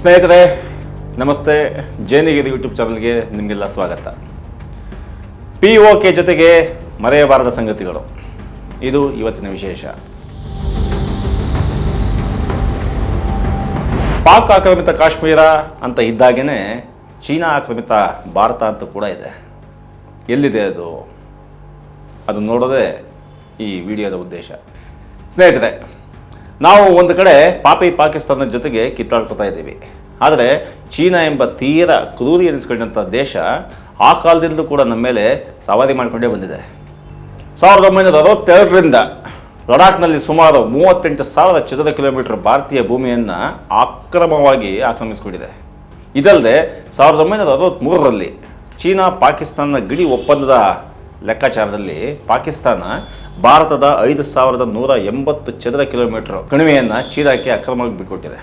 ಸ್ನೇಹಿತರೆ, ನಮಸ್ತೆ. ಜೇನಿಗಿರಿ ಯೂಟ್ಯೂಬ್ ಚಾನಲ್ಗೆ ನಿಮಗೆಲ್ಲ ಸ್ವಾಗತ. ಪಿ ಒ ಕೆ ಜೊತೆಗೆ ಮರೆಯಬಾರದ ಸಂಗತಿಗಳು. ಇದು ಇವತ್ತಿನ ವಿಶೇಷ. ಪಾಕ್ ಆಕ್ರಮಿತ ಕಾಶ್ಮೀರ ಅಂತ ಇದ್ದಾಗೇ ಚೀನಾ ಆಕ್ರಮಿತ ಭಾರತ ಅಂತ ಕೂಡ ಇದೆ. ಎಲ್ಲಿದೆ ಅದು? ಅದು ನೋಡೋದೇ ಈ ವಿಡಿಯೋದ ಉದ್ದೇಶ. ಸ್ನೇಹಿತರೆ ನಾವು ಒಂದು ಕಡೆ ಪಾಪಿ ಪಾಕಿಸ್ತಾನದ ಜೊತೆಗೆ ಕಿತ್ತಾಡ್ಕೊತಾ ಇದ್ದೀವಿ. ಆದರೆ ಚೀನಾ ಎಂಬ ತೀರ ಕ್ರೂರಿ ಎನಿಸ್ಕೊಂಡಂಥ ದೇಶ ಆ ಕಾಲದಿಂದಲೂ ಕೂಡ ನಮ್ಮ ಮೇಲೆ ಸವಾರಿ ಮಾಡಿಕೊಂಡೇ ಬಂದಿದೆ. ಸಾವಿರದ ಒಂಬೈನೂರ ಅರವತ್ತೆರಡರಿಂದ ಲಡಾಖ್ನಲ್ಲಿ ಸುಮಾರು ಮೂವತ್ತೆಂಟು ಸಾವಿರ ಚದರ ಕಿಲೋಮೀಟರ್ ಭಾರತೀಯ ಭೂಮಿಯನ್ನು ಅಕ್ರಮವಾಗಿ ಆಕ್ರಮಿಸಿಕೊಂಡಿದೆ. ಇದಲ್ಲದೆ ಸಾವಿರದ ಒಂಬೈನೂರ ಅರವತ್ತ್ಮೂರರಲ್ಲಿ ಚೀನಾ ಪಾಕಿಸ್ತಾನದ ಗಡಿ ಒಪ್ಪಂದದ ಲೆಕ್ಕಾಚಾರದಲ್ಲಿ ಪಾಕಿಸ್ತಾನ ಭಾರತದ ಐದು ಸಾವಿರದ ನೂರ ಎಂಬತ್ತು ಚದರ ಕಿಲೋಮೀಟರ್ ಕಣಿವೆಯನ್ನು ಚೀನಾಕ್ಕೆ ಅಕ್ರಮವಾಗಿ ಬಿಟ್ಕೊಟ್ಟಿದೆ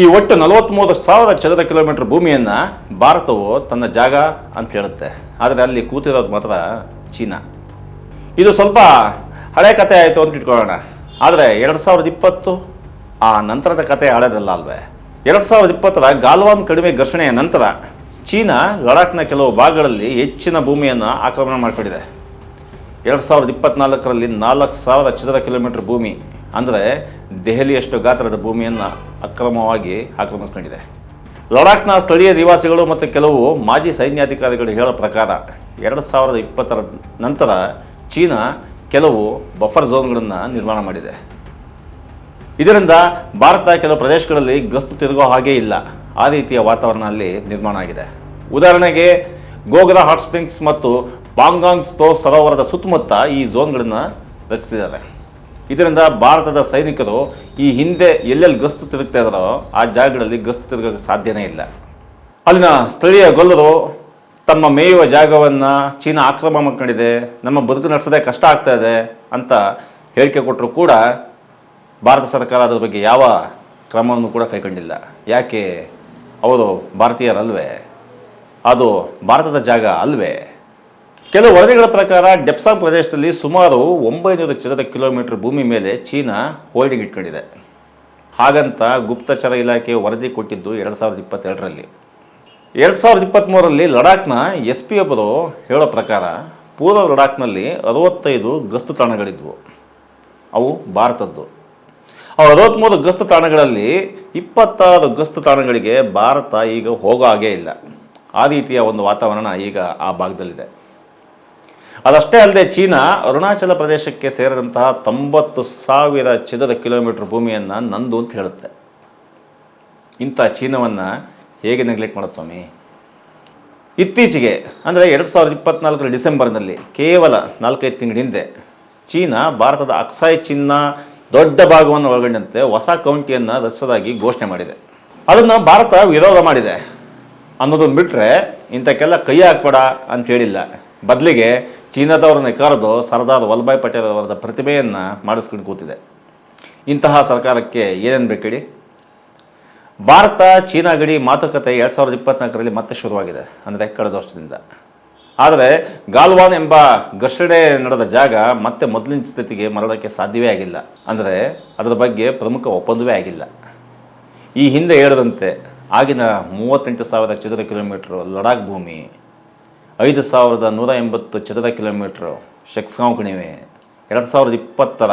ಈ ಒಟ್ಟು ನಲವತ್ತ್ಮೂರು ಸಾವಿರ ಚದರ ಕಿಲೋಮೀಟರ್ ಭೂಮಿಯನ್ನು ಭಾರತವು ತನ್ನ ಜಾಗ ಅಂತ ಹೇಳುತ್ತೆ. ಆದರೆ ಅಲ್ಲಿ ಕೂತಿರೋದು ಮಾತ್ರ ಚೀನಾ. ಇದು ಸ್ವಲ್ಪ ಹಳೆ ಕತೆ ಆಯಿತು ಅಂತ ಇಟ್ಕೊಳ್ಳೋಣ. ಆದರೆ ಎರಡು ಸಾವಿರದ ಇಪ್ಪತ್ತು ಆ ನಂತರದ ಕತೆ ಹಳೆದಲ್ಲ ಅಲ್ವೇ. ಎರಡು ಸಾವಿರದ ಇಪ್ಪತ್ತರ ಗಾಲ್ವಾನ್ ಕಡಿಮೆ ಘರ್ಷಣೆಯ ನಂತರ ಚೀನಾ ಲಡಾಖ್ನ ಕೆಲವು ಭಾಗಗಳಲ್ಲಿ ಹೆಚ್ಚಿನ ಭೂಮಿಯನ್ನು ಆಕ್ರಮಣ ಮಾಡಿಕೊಂಡಿದೆ. ಎರಡು ಸಾವಿರದ ಇಪ್ಪತ್ನಾಲ್ಕರಲ್ಲಿ ನಾಲ್ಕು ಸಾವಿರ ಚದರ ಕಿಲೋಮೀಟರ್ ಭೂಮಿ, ಅಂದರೆ ದೆಹಲಿಯಷ್ಟು ಗಾತ್ರದ ಭೂಮಿಯನ್ನು ಅಕ್ರಮವಾಗಿ ಆಕ್ರಮಿಸ್ಕೊಂಡಿದೆ. ಲಡಾಖ್ನ ಸ್ಥಳೀಯ ನಿವಾಸಿಗಳು ಮತ್ತು ಕೆಲವು ಮಾಜಿ ಸೈನ್ಯಾಧಿಕಾರಿಗಳು ಹೇಳೋ ಪ್ರಕಾರ, ಎರಡು ಸಾವಿರದ ಇಪ್ಪತ್ತರ ನಂತರ ಚೀನಾ ಕೆಲವು ಬಫರ್ ಝೋನ್ಗಳನ್ನು ನಿರ್ಮಾಣ ಮಾಡಿದೆ. ಇದರಿಂದ ಭಾರತ ಕೆಲವು ಪ್ರದೇಶಗಳಲ್ಲಿ ಗಸ್ತು ತಿರುಗೋ ಹಾಗೇ ಇಲ್ಲ. ಆ ರೀತಿಯ ವಾತಾವರಣ ಅಲ್ಲಿ ನಿರ್ಮಾಣ ಆಗಿದೆ. ಉದಾಹರಣೆಗೆ ಗೋಗ್ರಾ ಹಾಟ್ ಸ್ಪ್ರಿಂಗ್ಸ್ ಮತ್ತು ಪಾಂಗಾಂಗ್ ಸ್ತೋ ಸರೋವರದ ಸುತ್ತಮುತ್ತ ಈ ಝೋನ್ಗಳನ್ನು ರಚಿಸಿದ್ದಾರೆ. ಇದರಿಂದ ಭಾರತದ ಸೈನಿಕರು ಈ ಹಿಂದೆ ಎಲ್ಲೆಲ್ಲಿ ಗಸ್ತು ತಿರುಗ್ತಾ ಇದ್ದಾರೋ ಆ ಜಾಗಗಳಲ್ಲಿ ಗಸ್ತು ತಿರುಗೋಕ್ಕೆ ಸಾಧ್ಯನೇ ಇಲ್ಲ. ಅಲ್ಲಿನ ಸ್ಥಳೀಯ ಗೊಲ್ಲರು ತಮ್ಮ ಮೇಯುವ ಜಾಗವನ್ನು ಚೀನಾ ಆಕ್ರಮ ಮಾಡ್ಕೊಂಡಿದೆ, ನಮ್ಮ ಬದುಕು ನಡೆಸೋದೇ ಕಷ್ಟ ಆಗ್ತಾ ಇದೆ ಅಂತ ಹೇಳಿಕೆ ಕೊಟ್ಟರು ಕೂಡ ಭಾರತ ಸರ್ಕಾರ ಅದರ ಬಗ್ಗೆ ಯಾವ ಕ್ರಮವನ್ನು ಕೂಡ ಕೈಗೊಂಡಿಲ್ಲ. ಯಾಕೆ? ಅವರು ಭಾರತೀಯರಲ್ವೇ? ಅದು ಭಾರತದ ಜಾಗ ಅಲ್ವೇ? ಕೆಲವು ವರದಿಗಳ ಪ್ರಕಾರ ಡೆಪ್ಸಾಂಗ್ ಪ್ರದೇಶದಲ್ಲಿ ಸುಮಾರು ಒಂಬೈನೂರು ಚದರ ಕಿಲೋಮೀಟರ್ ಭೂಮಿ ಮೇಲೆ ಚೀನಾ ಹೋಲ್ಡಿಂಗ್ ಇಟ್ಕೊಂಡಿದೆ. ಹಾಗಂತ ಗುಪ್ತಚರ ಇಲಾಖೆ ವರದಿ ಕೊಟ್ಟಿದ್ದು ಎರಡು ಸಾವಿರದ ಇಪ್ಪತ್ತೆರಡರಲ್ಲಿ. ಎರಡು ಸಾವಿರದ ಇಪ್ಪತ್ತ್ಮೂರರಲ್ಲಿ ಲಡಾಖ್ನ ಎಸ್ ಪಿ ಒಬ್ಬರು ಹೇಳೋ ಪ್ರಕಾರ ಪೂರ್ವ ಲಡಾಖ್ನಲ್ಲಿ ಅರವತ್ತೈದು ಗಸ್ತು ತಾಣಗಳಿದ್ವು. ಅವು ಭಾರತದ್ದು. ಅವು ಅರವತ್ತ್ಮೂರು ಗಸ್ತು ತಾಣಗಳಲ್ಲಿ ಇಪ್ಪತ್ತಾರು ಗಸ್ತು ತಾಣಗಳಿಗೆ ಭಾರತ ಈಗ ಹೋಗೋ ಹಾಗೇ ಇಲ್ಲ. ಆ ರೀತಿಯ ಒಂದು ವಾತಾವರಣ ಈಗ ಆ ಭಾಗದಲ್ಲಿದೆ. ಅದಷ್ಟೇ ಅಲ್ಲದೆ ಚೀನಾ ಅರುಣಾಚಲ ಪ್ರದೇಶಕ್ಕೆ ಸೇರಿದಂತಹ ತೊಂಬತ್ತು ಸಾವಿರ ಚದರ ಕಿಲೋಮೀಟರ್ ಭೂಮಿಯನ್ನು ನಂದು ಅಂತ ಹೇಳುತ್ತೆ. ಇಂಥ ಚೀನಾವನ್ನು ಹೇಗೆ ನೆಗ್ಲೆಕ್ಟ್ ಮಾಡೋದು ಸ್ವಾಮಿ? ಇತ್ತೀಚೆಗೆ, ಅಂದರೆ ಎರಡು ಸಾವಿರದ ಇಪ್ಪತ್ನಾಲ್ಕರ ಡಿಸೆಂಬರ್ನಲ್ಲಿ, ಕೇವಲ ನಾಲ್ಕೈದು ತಿಂಗಳ ಹಿಂದೆ, ಚೀನಾ ಭಾರತದ ಅಕ್ಸಾಯ್ ಚಿನ್ನ ದೊಡ್ಡ ಭಾಗವನ್ನು ಒಳಗೊಂಡಂತೆ ಹೊಸ ಕೌಂಟಿಯನ್ನು ರಚಿಸೋದಾಗಿ ಘೋಷಣೆ ಮಾಡಿದೆ. ಅದನ್ನು ಭಾರತ ವಿರೋಧ ಮಾಡಿದೆ. ಅನ್ನೋದನ್ನು ಬಿಟ್ಟರೆ ಇಂಥಕ್ಕೆಲ್ಲ ಕೈ ಹಾಕ್ಬೇಡ ಅಂತ ಹೇಳಿಲ್ಲ. ಬದಲಿಗೆ ಚೀನಾದವ್ರನ್ನ ಕರೆದು ಸರ್ದಾರ್ ವಲ್ಲಭಾಯ್ ಪಟೇಲ್ ಅವರದ ಪ್ರತಿಭೆಯನ್ನು ಮಾಡಿಸ್ಕೊಂಡು ಕೂತಿದೆ. ಇಂತಹ ಸರ್ಕಾರಕ್ಕೆ ಏನೇನು ಬೇಕೇಳಿ ಭಾರತ ಚೀನಾ ಗಡಿ ಮಾತುಕತೆ ಎರಡು ಸಾವಿರದ ಇಪ್ಪತ್ನಾಲ್ಕರಲ್ಲಿ ಮತ್ತೆ ಶುರುವಾಗಿದೆ, ಅಂದರೆ ಕಳೆದ ವರ್ಷದಿಂದ. ಆದರೆ ಗಾಲ್ವಾನ್ ಎಂಬ ಘರ್ಷಣೆ ನಡೆದ ಜಾಗ ಮತ್ತೆ ಮೊದಲಿನ ಸ್ಥಿತಿಗೆ ಮರಳಕ್ಕೆ ಸಾಧ್ಯವೇ ಆಗಿಲ್ಲ. ಅಂದರೆ ಅದರ ಬಗ್ಗೆ ಪ್ರಮುಖ ಒಪ್ಪಂದವೇ ಆಗಿಲ್ಲ. ಈ ಹಿಂದೆ ಹೇಳಿದಂತೆ ಆಗಿನ ಮೂವತ್ತೆಂಟು ಸಾವಿರ ಚದರ ಕಿಲೋಮೀಟರ್ ಲಡಾಖ್ ಭೂಮಿ ಐದು ಸಾವಿರದ ನೂರ ಎಂಬತ್ತು ಚದರ ಕಿಲೋಮೀಟ್ರು ಶೆಕ್ಸ್ಗಾಂವ್ ಕಣಿವೆ, ಎರಡು ಸಾವಿರದ ಇಪ್ಪತ್ತರ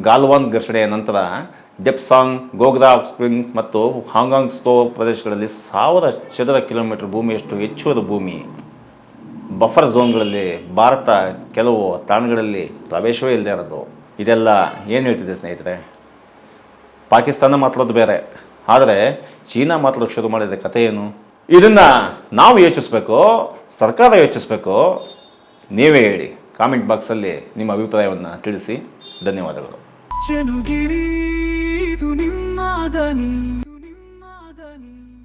ಗಾಲ್ವಾನ್ ಘರ್ಷಣೆಯ ನಂತರ ಡೆಪ್ಸಾಂಗ್, ಗೋಗ್ರಾ, ಸ್ಪ್ರಿಂಗ್ ಮತ್ತು ಹಾಂಗಾಂಗ್ ಸ್ತೋ ಪ್ರದೇಶಗಳಲ್ಲಿ ಸಾವಿರ ಚದರ ಕಿಲೋಮೀಟರ್ ಭೂಮಿಯಷ್ಟು ಹೆಚ್ಚುವರಿ ಭೂಮಿ. ಬಫರ್ ಝೋನ್ಗಳಲ್ಲಿ ಭಾರತ ಕೆಲವು ತಾಣಗಳಲ್ಲಿ ಪ್ರವೇಶವೇ ಇಲ್ಲದೆ ಇರೋದು. ಇದೆಲ್ಲ ಏನು ಹೇಳ್ತಿದೆ ಸ್ನೇಹಿತರೆ? ಪಾಕಿಸ್ತಾನ ಮಾತಾಡೋದು ಬೇರೆ. ಆದರೆ ಚೀನಾ ಮಾತಾಡೋಕ್ಕೆ ಶುರು ಮಾಡಿದ ಕಥೆ ಏನು? ಇದನ್ನು ನಾವು ಯೋಚಿಸ್ಬೇಕು. ಸರ್ಕಾರ ಯೋಚಿಸಬೇಕು. ನೀವೇ ಹೇಳಿ. ಕಾಮೆಂಟ್ ಬಾಕ್ಸಲ್ಲಿ ನಿಮ್ಮ ಅಭಿಪ್ರಾಯವನ್ನು ತಿಳಿಸಿ. ಧನ್ಯವಾದಗಳು.